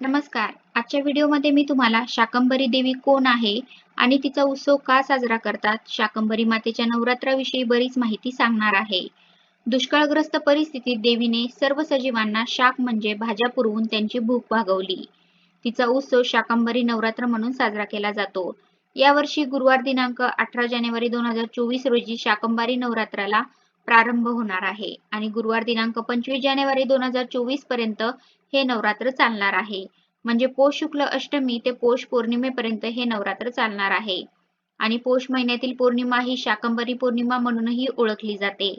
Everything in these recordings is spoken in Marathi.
नमस्कार. आजच्या व्हिडिओमध्ये मी तुम्हाला शाकंभरी देवी कोण आहे आणि तिचा उत्सव का साजरा करतात शाकंभरी मातेच्या नवरात्राविषयी बरीच माहिती सांगणार आहे. दुष्काळग्रस्त परिस्थितीत देवीने सर्व सजीवांना शाक म्हणजे भाज्या पुरवून त्यांची भूक भागवली. तिचा उत्सव शाकंभरी नवरात्र म्हणून साजरा केला जातो. यावर्षी गुरुवार दिनांक अठरा जानेवारी दोन हजार चोवीस रोजी शाकंभरी नवरात्राला प्रारंभ होणार आहे. आणि गुरुवार दिनांक पंचवीस जानेवारी दोन हजार चोवीसपर्यंत हे नवरात्र चालणार आहे. म्हणजे पौष शुक्ल अष्टमी ते पौष पौर्णिमेपर्यंत हे नवरात्र चालणार आहे. आणि पौष महिन्यातील पौर्णिमा ही शाकंभरी पौर्णिमा म्हणूनही ओळखली जाते.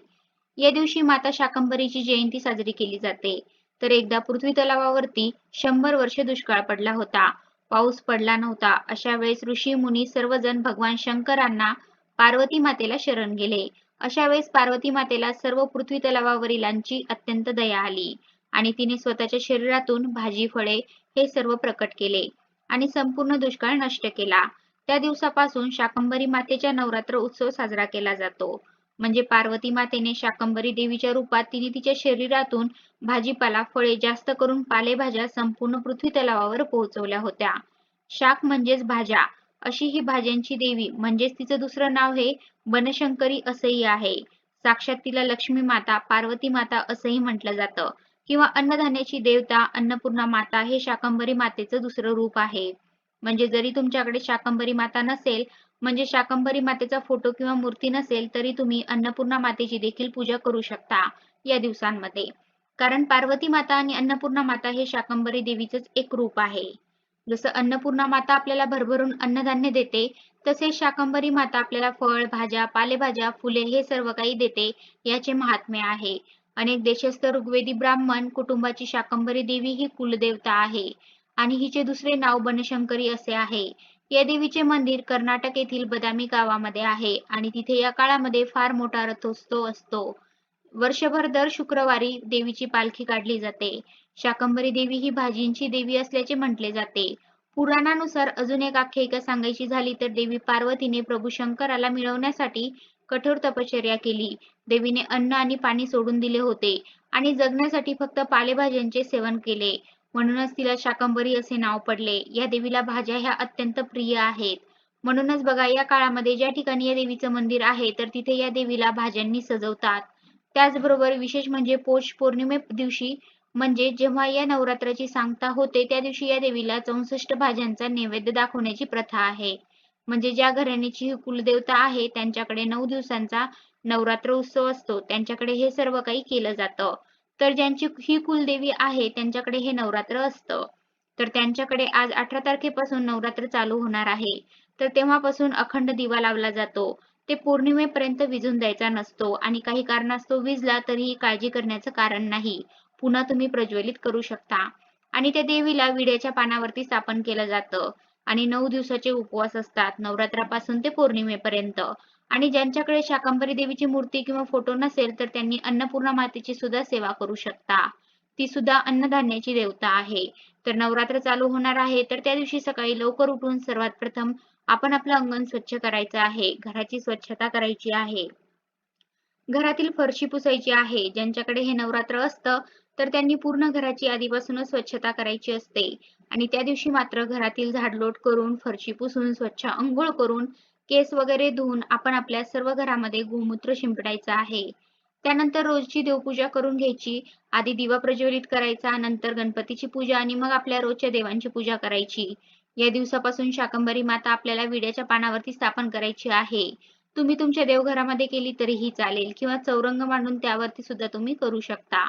या दिवशी माता शाकंभरीची जयंती साजरी केली जाते. तर एकदा पृथ्वी तलावावरती शंभर वर्ष दुष्काळ पडला होता. पाऊस पडला नव्हता. अशा वेळेस ऋषी मुनी सर्वजण भगवान शंकरांना पार्वती मातेला शरण गेले. अशा वेळेस पार्वती मातेला सर्व पृथ्वी तलावावरीलांची अत्यंत दया आली आणि तिने स्वतःच्या शरीरातून भाजी फळे हे सर्व प्रकट केले आणि संपूर्ण दुष्काळ नष्ट केला. त्या दिवसापासून शाकंभरी मातेच्या नवरात्र उत्सव साजरा केला जातो. म्हणजे पार्वती मातेने शाकंभरी देवीच्या रूपात तिने तिच्या शरीरातून भाजीपाला फळे जास्त करून पालेभाज्या संपूर्ण पृथ्वी तलावावर पोहोचवल्या होत्या. शाक म्हणजेच भाज्या. अशी ही भाज्यांची देवी म्हणजेच तिचं दुसरं नाव हे बनशंकरी असंही आहे. साक्षात तिला लक्ष्मी माता पार्वती माता असंही म्हटलं जातं. किंवा अन्नधान्याची देवता अन्नपूर्णा माता हे शाकंभरी मातेचं दुसरं रूप आहे. म्हणजे जरी तुमच्याकडे शाकंभरी माता नसेल म्हणजे शाकंभरी मातेचा फोटो किंवा मूर्ती नसेल तरी तुम्ही अन्नपूर्णा मातेची देखील पूजा करू शकता या दिवसांमध्ये. कारण पार्वती माता आणि अन्नपूर्णा माता हे शाकंभरी देवीचंच एक रूप आहे. जसं अन्नपूर्णा माता आपल्याला भरभरून अन्नधान्य देते तसेच शाकंभरी माता आपल्याला फळ भाज्या पालेभाज्या फुले हे सर्व काही देते याचे महात्म्य आहे. अनेक देशस्थ ऋग्वेदी ब्राह्मण कुटुंबाची शाकंभरी देवी ही कुलदेवता आहे. आणि हिचे दुसरे नाव बनशंकरी असे आहे. या देवीचे मंदिर कर्नाटक येथील बदामी गावामध्ये आहे आणि तिथे या काळामध्ये फार मोठा रथोत्सव असतो. वर्षभर दर शुक्रवारी देवीची पालखी काढली जाते. शाकंभरी देवी ही भाजींची देवी असल्याचे म्हटले जाते. पुराणानुसार अजून एक आख्यायिका सांगायची झाली तर देवी पार्वतीने प्रभू शंकराला मिळवण्यासाठी कठोर तपश्चर्या केली. देवीने अन्न आणि पाणी सोडून दिले होते आणि जगण्यासाठी फक्त पालेभाज्यांचे सेवन केले. म्हणूनच तिला शाकंभरी असे नाव पडले. या देवीला भाज्या ह्या अत्यंत प्रिय आहेत. म्हणूनच बघा या काळामध्ये ज्या ठिकाणी या देवीचं मंदिर आहे तर तिथे या देवीला भाज्यांनी सजवतात. त्याचबरोबर विशेष म्हणजे पौष पौर्णिमे दिवशी म्हणजे जेव्हा या नवरात्राची सांगता होते त्या दिवशी या देवीला चौसष्ट भाज्यांचा नैवेद्य दाखवण्याची प्रथा आहे. म्हणजे ज्या घराण्याची कुलदेवता आहे त्यांच्याकडे नऊ दिवसांचा नवरात्र उत्सव असतो. त्यांच्याकडे हे सर्व काही केलं जातं. तर ज्यांची ही कुलदेवी आहे त्यांच्याकडे हे नवरात्र असतं. तर त्यांच्याकडे आज अठरा तारखेपासून नवरात्र चालू होणार आहे. तर तेव्हापासून अखंड दिवा लावला जातो. ते पौर्णिमेपर्यंत विझून द्यायचा नसतो आणि काही कारणास्तव विजला तरीही काळजी करण्याचं कारण नाही. पुन्हा तुम्ही प्रज्वलित करू शकता. आणि त्या देवीला विड्याच्या पानावरती स्थापन केलं जातं. आणि नऊ दिवसाचे उपवास असतात नवरात्रापासून ते पौर्णिमेपर्यंत. आणि ज्यांच्याकडे शाकंभरी देवीची मूर्ती किंवा फोटो नसेल तर त्यांनी अन्नपूर्णा मातेची सुद्धा सेवा करू शकता. ती सुद्धा अन्नधान्याची देवता आहे. तर नवरात्र चालू होणार आहे तर त्या दिवशी सकाळी लवकर उठून सर्वात प्रथम आपण आपलं अंगण स्वच्छ करायचं आहे घराची स्वच्छता करायची आहे. घरातील फरशी पुसायची आहे ज्यांच्याकडे हे नवरात्र असतं तर त्यांनी पूर्ण घराची आधीपासूनच स्वच्छता करायची असते. आणि त्या दिवशी मात्र घरातील झाडलोट करून फरशी पुसून स्वच्छ अंघोळ करून केस वगैरे धुवून आपण आपल्या सर्व घरामध्ये गोमूत्र शिंपडायचं आहे. त्यानंतर रोजची देवपूजा करून घ्यायची आधी दिवा प्रज्वलित करायचा नंतर गणपतीची पूजा आणि मग आपल्या रोजच्या देवांची पूजा करायची. या दिवसापासून शाकंभरी माता आपल्याला विड्याच्या पानावरती स्थापन करायची आहे. तुम्ही तुमच्या देवघरामध्ये केली तरीही चालेल किंवा चौरंग मांडून त्यावरती सुद्धा तुम्ही करू शकता.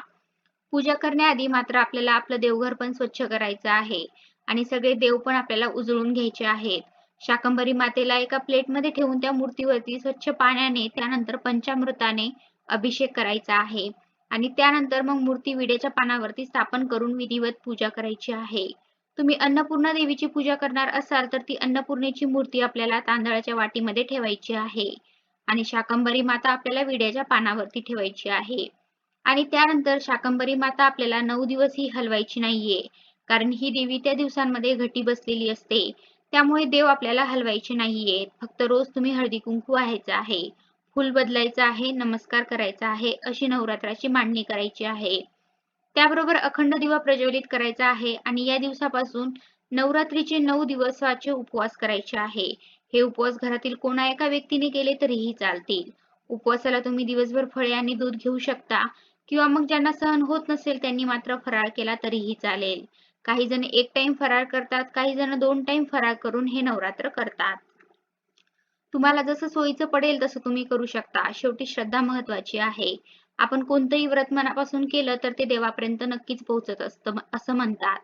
पूजा करण्याआधी मात्र आपल्याला आपलं देवघर पण स्वच्छ करायचं आहे आणि सगळे देव पण आपल्याला उजळून घ्यायचे आहेत. शाकंभरी मातेला एका प्लेटमध्ये ठेवून त्या मूर्तीवरती स्वच्छ पाण्याने त्यानंतर पंचामृताने अभिषेक करायचा आहे. आणि त्यानंतर मग मूर्ती विड्याच्या पानावरती स्थापन करून विधिवत पूजा करायची आहे. तुम्ही अन्नपूर्णा देवीची पूजा करणार असाल तर ती अन्नपूर्णेची मूर्ती आपल्याला तांदळाच्या वाटीमध्ये ठेवायची आहे. आणि शाकंभरी माता आपल्याला विड्याच्या पानावरती ठेवायची आहे. आणि त्यानंतर शाकंभरी माता आपल्याला नऊ दिवस ही हलवायची नाहीये कारण ही देवी त्या दिवसांमध्ये घटी बसलेली असते. त्यामुळे देव आपल्याला हलवायचे नाहीये. फक्त रोज तुम्ही हळदी कुंकू व्हायचं आहे. फुल बदलायचं आहे नमस्कार करायचा आहे अशी नवरात्राची मांडणी करायची आहे. त्याबरोबर अखंड दिवा प्रज्वलित करायचा आहे आणि या दिवसापासून नवरात्रीचे नऊ दिवसाचे उपवास करायचे आहे. हे उपवास घरातील कोणा एका व्यक्तीने केले तरीही चालतील. उपवासाला तुम्ही दिवसभर फळे आणि दूध घेऊ शकता किंवा मग ज्यांना सहन होत नसेल त्यांनी मात्र फराळ केला तरीही चालेल. काही जण एक टाइम फराळ करतात काही जण दोन टाइम फराळ करून हे नवरात्र करतात. तुम्हाला जसं सोयीचं पडेल तसं तुम्ही करू शकता. शेवटी श्रद्धा महत्वाची आहे. आपण कोणतंही व्रत मनापासून केलं तर ते देवापर्यंत नक्कीच पोहोचत असतं असं म्हणतात.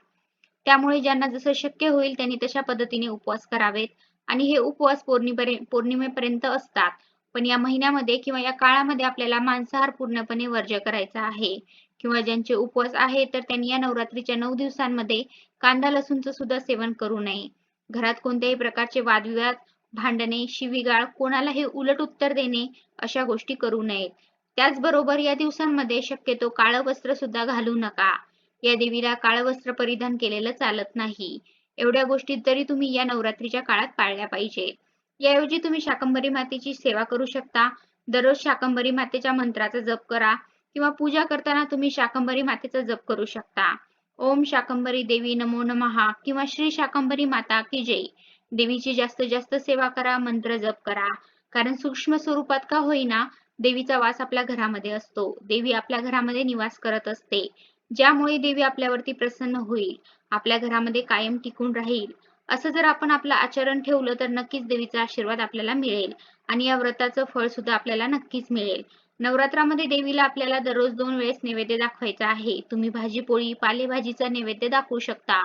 त्यामुळे ज्यांना जसं शक्य होईल त्यांनी तशा पद्धतीने उपवास करावेत. आणि हे उपवास पौर्णिमेपर्यंत पौर्णिमेपर्यंत असतात. पण या महिन्यामध्ये किंवा या काळामध्ये आपल्याला मांसाहार पूर्णपणे वर्ज्य करायचा आहे. किंवा ज्यांचे उपवास आहे तर त्यांनी या नवरात्रीच्या नऊ दिवसांमध्ये कांदा लसूणचं सुद्धा सेवन करू नये. घरात कोणत्याही प्रकारचे वादविवाद भांडणे शिवीगाळ कोणालाही उलट उत्तर देणे अशा गोष्टी करू नयेत. त्याचबरोबर या दिवसांमध्ये शक्यतो काळं वस्त्र सुद्धा घालू नका. या देवीला काळं वस्त्र परिधान केलेलं चालत नाही. एवढ्या गोष्टी तरी तुम्ही या नवरात्रीच्या काळात पाळल्या पाहिजे. याऐवजी तुम्ही शाकंभरी मातेची सेवा करू शकता. दररोज शाकंभरी मातेच्या मंत्राचा जप करा किंवा पूजा करताना तुम्ही शाकंभरी मातेचा जप करू शकता. ओम शाकंभरी देवी नमो नमहा किंवा श्री शाकंभरी माता की जय. देवीची जास्तीत जास्त सेवा करा मंत्र जप करा. कारण सूक्ष्म स्वरूपात का होईना देवीचा वास आपल्या घरामध्ये असतो. देवी आपल्या घरामध्ये निवास करत असते. ज्यामुळे देवी आपल्यावरती प्रसन्न होईल आपल्या घरामध्ये कायम टिकून राहील. असं जर आपण आपलं आचरण ठेवलं तर नक्कीच देवीचा आशीर्वाद आपल्याला मिळेल आणि या व्रताचं फळ सुद्धा आपल्याला नक्कीच मिळेल. नवरात्रामध्ये देवीला आपल्याला दररोज दोन वेळेस नैवेद्य दाखवायचा आहे. तुम्ही भाजी पोळी पालेभाजीचा नैवेद्य दाखवू शकता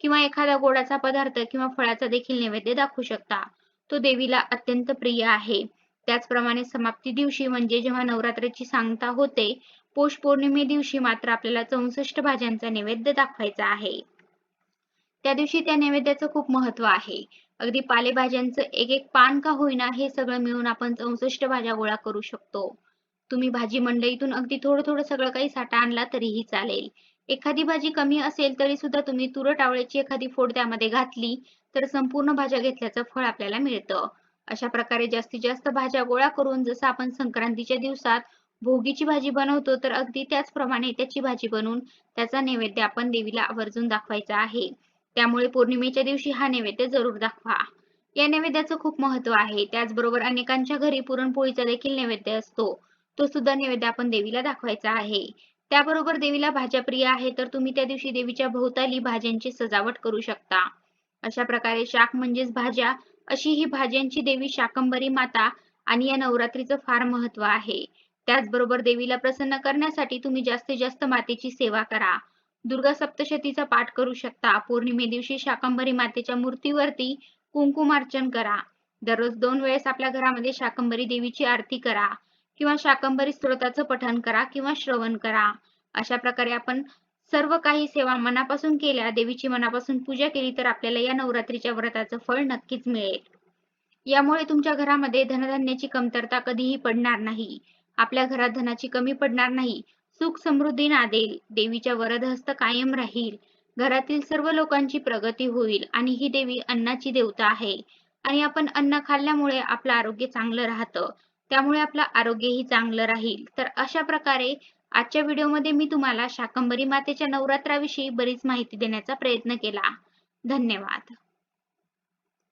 किंवा एखादा गोडाचा पदार्थ किंवा फळाचा देखील नैवेद्य दाखवू शकता. तो देवीला अत्यंत प्रिय आहे. त्याचप्रमाणे समाप्ती दिवशी म्हणजे जेव्हा नवरात्राची सांगता होते पौष पौर्णिमे दिवशी मात्र आपल्याला चौसष्ट भाज्यांचा नैवेद्य दाखवायचा आहे. त्या दिवशी त्या नैवेद्याचं खूप महत्त्व आहे. अगदी पालेभाज्यांचं एक एक पान का होईना हे सगळं मिळून आपण चौसष्ट भाज्या गोळा करू शकतो. तुम्ही भाजी मंडईतून अगदी थोडं थोडं सगळं काही साठा आणला तरीही चालेल. एखादी भाजी कमी असेल तरी सुद्धा तुम्ही तुरट आवळ्याची एखादी फोड त्यामध्ये घातली तर संपूर्ण भाज्या घेतल्याचं फळ आपल्याला मिळतं. अशा प्रकारे जास्तीत जास्त भाज्या गोळा करून जसं आपण संक्रांतीच्या दिवसात भोगीची भाजी बनवतो तर अगदी त्याचप्रमाणे त्याची भाजी बनवून त्याचा नैवेद्य आपण देवीला आवर्जून दाखवायचा आहे. त्यामुळे पौर्णिमेच्या दिवशी हा नैवेद्य जरूर दाखवा. या नैवेद्याचं खूप महत्त्व आहे. त्याचबरोबर अनेकांच्या घरी पुरणपोळीचा देखील नैवेद्य असतो. तो सुद्धा नैवेद्य आपण देवीला दाखवायचा आहे. त्याबरोबर देवीला भाज्या प्रिय आहे तर तुम्ही त्या दिवशी देवीच्या भोवताली भाज्यांची सजावट करू शकता. अशा प्रकारे शाक म्हणजेच भाज्या अशी ही भाज्यांची देवी शाकंबरी माता आणि या नवरात्रीचं फार महत्त्व आहे. त्याचबरोबर देवीला प्रसन्न करण्यासाठी तुम्ही जास्तीत जास्त मातेची सेवा करा. दुर्गा सप्तशतीचा पाठ करू शकता. पौर्णिमे दिवशी शाकंबरी मातेच्या मूर्तीवरती कुंकुमार्चन करा. दररोज दोन वेळेस आपल्या घरामध्ये शाकंबरी देवीची आरती करा किंवा शाकंबरी स्त्रोताचं पठण करा किंवा श्रवण करा. अशा प्रकारे आपण सर्व काही सेवा मनापासून केल्या देवीची मनापासून पूजा केली तर आपल्याला या नवरात्रीच्या व्रताचं फळ नक्कीच मिळेल. यामुळे तुमच्या घरामध्ये धनधान्याची कमतरता कधीही पडणार नाही. आपल्या घरात धनाची कमी पडणार नाही. सुख समृद्धी नादेल देवीच्या वरदहस्त कायम राहील. घरातील सर्व लोकांची प्रगती होईल आणि ही देवी अन्नाची देवता आहे. आणि आपण अन्न खाल्ल्यामुळे आपलं आरोग्य चांगलं राहतं. त्यामुळे आपलं आरोग्यही चांगलं राहील. तर अशा प्रकारे आजच्या व्हिडिओमध्ये मी तुम्हाला शाकंबरी मातेच्या नवरात्राविषयी बरीच माहिती देण्याचा प्रयत्न केला. धन्यवाद.